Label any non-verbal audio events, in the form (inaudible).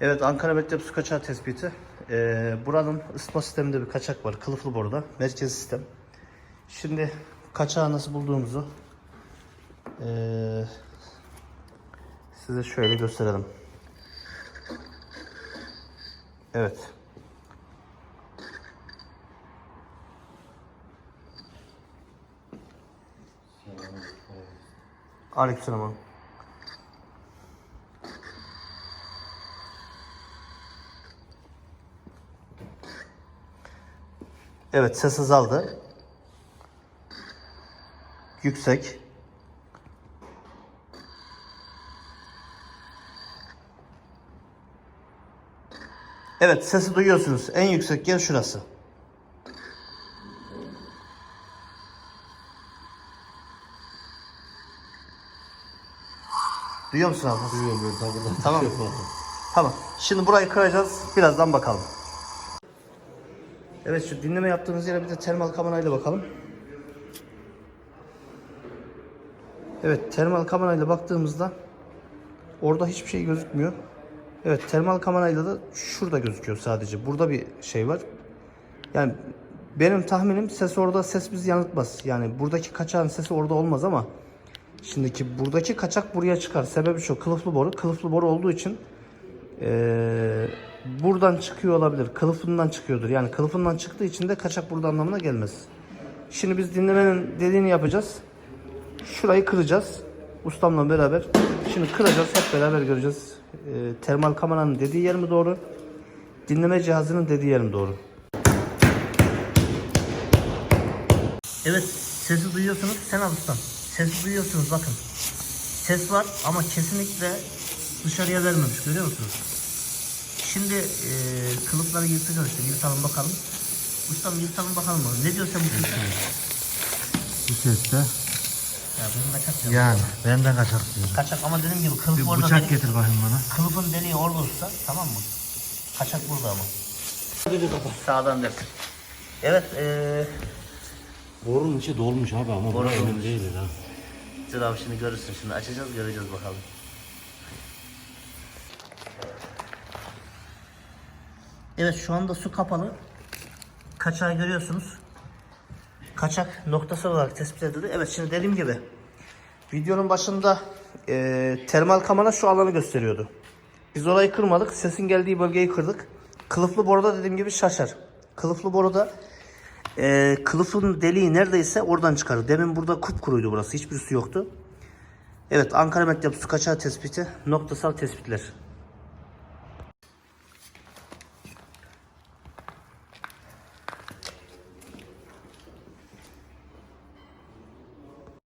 Evet Ankara su kaçağı tespiti. Ee, buranın ısıtma sisteminde bir kaçak var. Kılıflı boruda. Merkez sistem. Şimdi kaçağı nasıl bulduğumuzu ee, size şöyle gösterelim. Evet. Aleykümselam Evet ses azaldı. Yüksek. Evet sesi duyuyorsunuz. En yüksek yer şurası. Duyuyor musun abi? Duyuyorum ben. Tamam. (laughs) Tamam. Şimdi burayı kıracağız. Birazdan bakalım. Evet şu dinleme yaptığımız yere bir de termal kamerayla bakalım. Evet termal kamerayla baktığımızda orada hiçbir şey gözükmüyor. Evet termal kamerayla da şurada gözüküyor sadece. Burada bir şey var. Yani benim tahminim ses orada ses bizi yanıltmaz. Yani buradaki kaçağın sesi orada olmaz ama şimdiki buradaki kaçak buraya çıkar. Sebebi şu kılıflı boru. Kılıflı boru olduğu için ee, buradan çıkıyor olabilir. Kılıfından çıkıyordur. Yani kılıfından çıktığı için de kaçak burada anlamına gelmez. Şimdi biz dinlemenin dediğini yapacağız. Şurayı kıracağız. Ustamla beraber. Şimdi kıracağız. Hep beraber göreceğiz. Ee, termal kameranın dediği yer mi doğru? Dinleme cihazının dediği yer mi doğru? Evet. Sesi duyuyorsunuz. Sen al ustam. Sesi duyuyorsunuz bakın. Ses var ama kesinlikle dışarıya vermemiş. Görüyor musunuz? Şimdi e, kılıfları yırtacağız işte. Yırtalım bakalım. Ustam yırtalım bakalım. Ne diyor sen bu sese? Bu seste Ya benim kaçak ya. yani ben de kaçak diyorum. Kaçak ama dediğim gibi kılıf Bir orada. bıçak deli- getir bakayım bana. Kılıfın deliği orada usta. Tamam mı? Kaçak burada ama. Sağdan dök. Evet. Ee, Borunun içi dolmuş abi ama Boru bu emin dolmuş. değil ha. dur abi şimdi görürsün. Şimdi açacağız göreceğiz bakalım. Evet şu anda su kapalı. Kaçağı görüyorsunuz. Kaçak noktasal olarak tespit edildi. Evet şimdi dediğim gibi videonun başında e, termal kamera şu alanı gösteriyordu. Biz orayı kırmadık. Sesin geldiği bölgeyi kırdık. Kılıflı boruda dediğim gibi şaşar. Kılıflı boruda e, kılıfın deliği neredeyse oradan çıkar. Demin burada kupkuruydu burası. Hiçbir su yoktu. Evet Ankara Mektep su kaçağı tespiti noktasal tespitler.